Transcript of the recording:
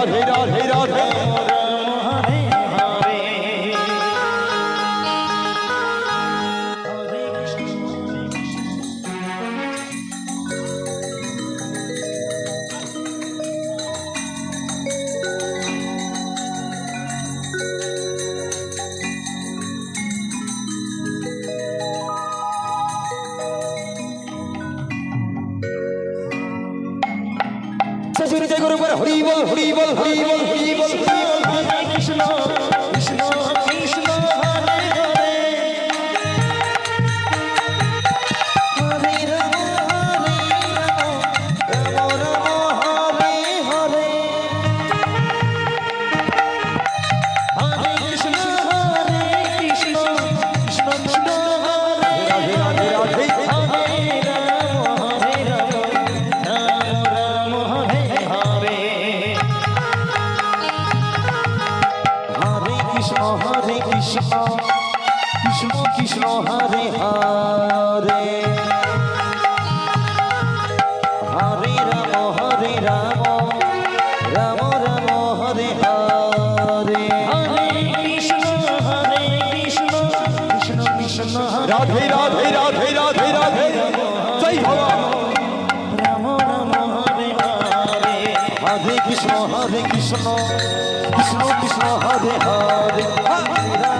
রাধে রাধে সজুরি জয় গুরু হরি বল হরি বল হরি বল হরি বল হরি বল। কৃষ্ণ। কৃষ্ণ কৃষ্ণ হরে হরে। হরে রাম হরে রাম রাম রাম হরে হরে। হরে কৃষ্ণ হরে কৃষ্ণ কৃষ্ণ কৃষ্ণ রাধে রাধে রাধে রাধে রাধে। জয় ভগবান। রাম রাম হরে হরে। হরে কৃষ্ণ হরে কৃষ্ণ কৃষ্ণ কৃষ্ণ হরে হরে। হরে হরে